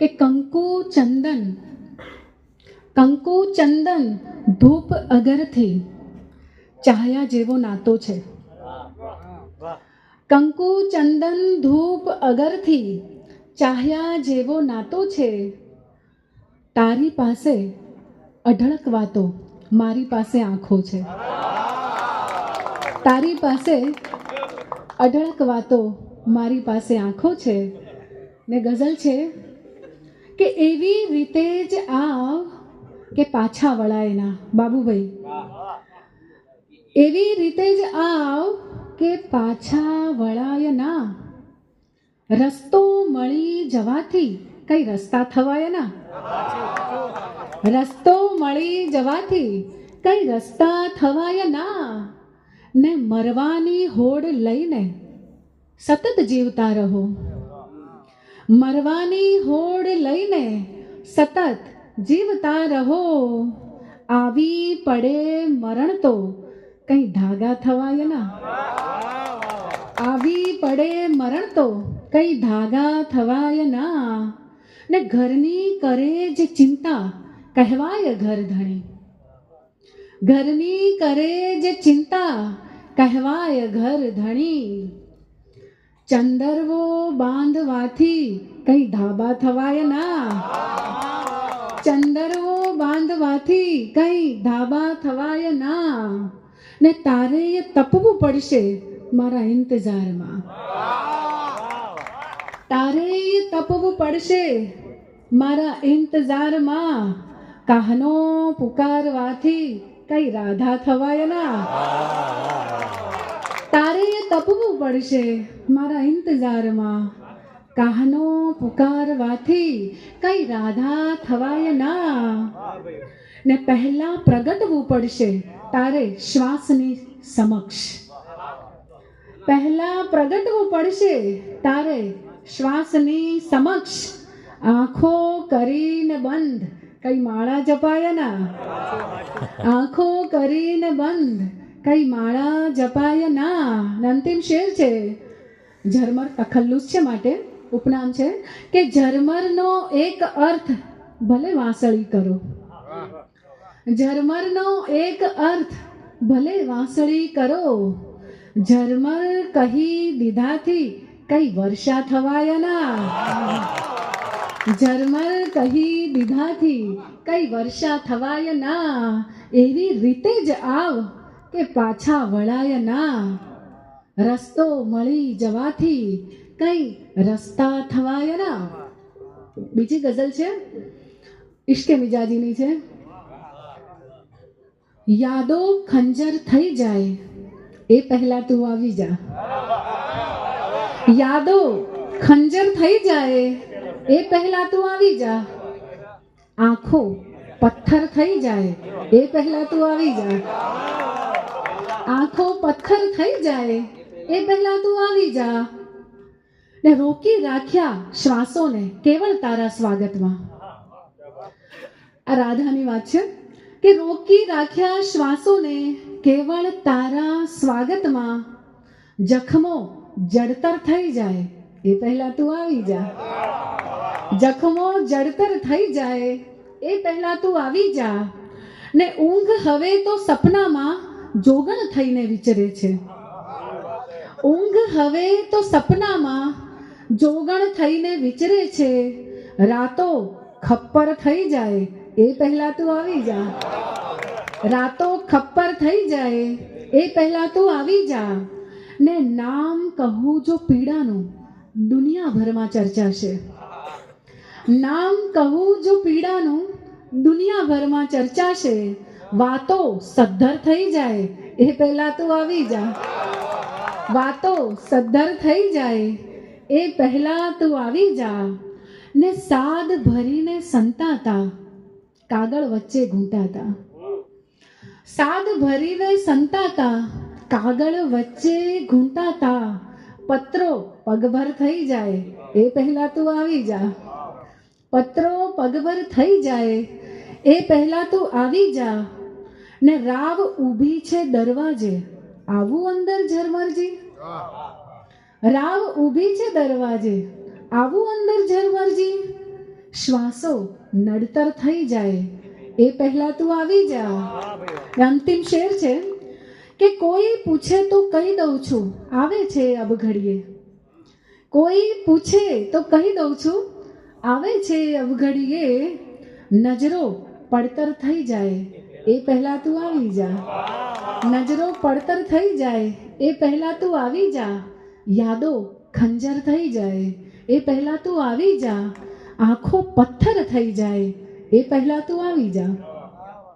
કે કંકુ ચંદન કંકુ ચંદન ધૂપ અગરથી ચાહ્યા જેવો નાતો છે. કંકુ ચંદન ધૂપ અગરથી ચાહ્યા જેવો નાતો છે. તારી પાસે અઢળક વાતો, મારી પાસે આંખો છે. તારી પાસે અઢળક વાતો, મારી પાસે આંખો છે. ને ગઝલ છે કે એવી રીતે જ આવ કે પાછા વળાય ના બાબુભાઈ. એવી રીતે જ આવ કે પાછા વળાય ના રસ્તો મળી જવાથી, કઈ રસ્તા થવાય ના રસ્તો મળી જવાથી, કઈ રસ્તા થવાય ના ને મરવાની હોડ લઈને સતત જીવતા રહો. મરવાની હોડ લઈને સતત જીવતા રહો. આવી પડે મરણ તો કઈ ધાગા થવાય ના. આવી પડે મરણ તો કઈ ધાગા થવાય ના. ને ઘરની કરે જે ચિંતા કહેવાય ઘર ધણી. ઘરની કરે જે ચિંતા કહેવાય ઘર ધણી. ચંદરવો બાંધવાથી કઈ ધાબા થવાય ના? ચંદરવો બાંધવાથી કઈ ધાબા થવાય ના? ને તારે એ તપવું પડશે મારા ઇંતજારમાં. તારે એ તપવું પડશે મારા ઇંતજારમાં. કાહનો પુકારવાથી કઈ રાધા થવાય ના? તારે તપવું પડશે મારા ઇંતજારમાં. કાહનો પુકારવાથી કઈ રાધા થવાય ના. ને પહેલા પ્રગટવું પડશે તારે શ્વાસની સમક્ષ. પહેલા પ્રગટવું પડશે તારે શ્વાસની સમક્ષ. આંખો કરીને બંધ, કઈ માળા જપાય ના. આંખો કરીને બંધ કઈ માળા જપાય ના? અંતિમ શેર છે. ઝરમર તખલ્લુસ છે માટે. ઉપનામ છે કે ઝરમરનો એક અર્થ ભલે વાંસળી કરો. ઝરમરનો એક અર્થ ભલે વાંસળી કરો. ઝરમર કહી દીધાથી કઈ વર્ષા થવાય ના? ઝરમર કહી દીધાથી કઈ વર્ષા થવાય ના? એવી રીતે જ આવ. કે પાછા વળાય ના. રસ્તો મળી જવાથી કઈ રસ્તા થવાય ના. બીજી ગઝલ છે? ઇશ્કે મિજાજીની છે. યાદો ખંજર થઈ જાય, એ પહેલા તું આવી જા. યાદો ખંજર થઈ જાય, એ પહેલા તું આવી જા. આંખો પથ્થર થઈ જાય, એ પહેલા તું આવી જા. આંખો પથ્થર થઈ જાય, એ પહેલા તું આવી જા. ને રોકી રાખ્યા શ્વાસોને કેવળ તારા સ્વાગતમાં. આ રાધાની વાત છે કે રોકી રાખ્યા શ્વાસોને કેવળ તારા સ્વાગતમાં જખમો જડતર થઈ જાય, એ પહેલા તું આવી જા. જખમો જડતર થઈ જાય, એ પહેલા તું આવી જા. ને ઊંઘ હવે તો સપનામાં જોગણ થઈને વિચરે છે. ઊંઘ હવે તો સપનામાં જોગણ થઈને વિચરે છે. રાતો ખપ્પર થઈ જાય, એ પહેલા તું આવી જા. રાતો ખપ્પર થઈ જાય, એ પહેલા તું આવી જા. ને નામ કહું જો પીડાનું, દુનિયાભરમાં ચર્ચાશે. નામ કહું જો પીડાનું, દુનિયાભરમાં ચર્ચાશે. વાતો સદ્ધર થઈ જાય, એ પહેલા તું આવી જા. વાતો સદ્ધર થઈ જાય, એ પહેલા તું આવી જા. ને સાદ ભરીને સંતાતા, કાગળ વચ્ચે ઘૂંટાતા. સાદ ભરીને સંતાતા, કાગળ વચ્ચે ઘૂંટાતા. પત્રો પગભર થઈ જાય, એ પહેલા તું આવી જા. પત્રો પગભર થઈ જાય, એ પહેલા તું આવી જા. ને રાવ ઊભી છે દરવાજે. આવું અંદર ઝરમરજી? રાવ ઊભી છે દરવાજે. આવું અંદર ઝરમરજી? શ્વાસો નડતર થઈ જાય. એ પહેલા તું આવી જા. અંતિમ શેર છે કે કોઈ પૂછે તો કહી દઉં છું. આવે છે અબઘડીએ કોઈ પૂછે તો કહી દઉં છું. આવે છે અવઘડીએ નજરો પડતર થઈ જાય. એ પહેલા તું આવી જા. નજરો પડતર થઈ જાય, એ પહેલા તું આવી જા. યાદો ખંજર થઈ જાય, એ પહેલા તું આવી જા. આંખો પથ્થર થઈ જાય, એ પહેલા તું આવી જા.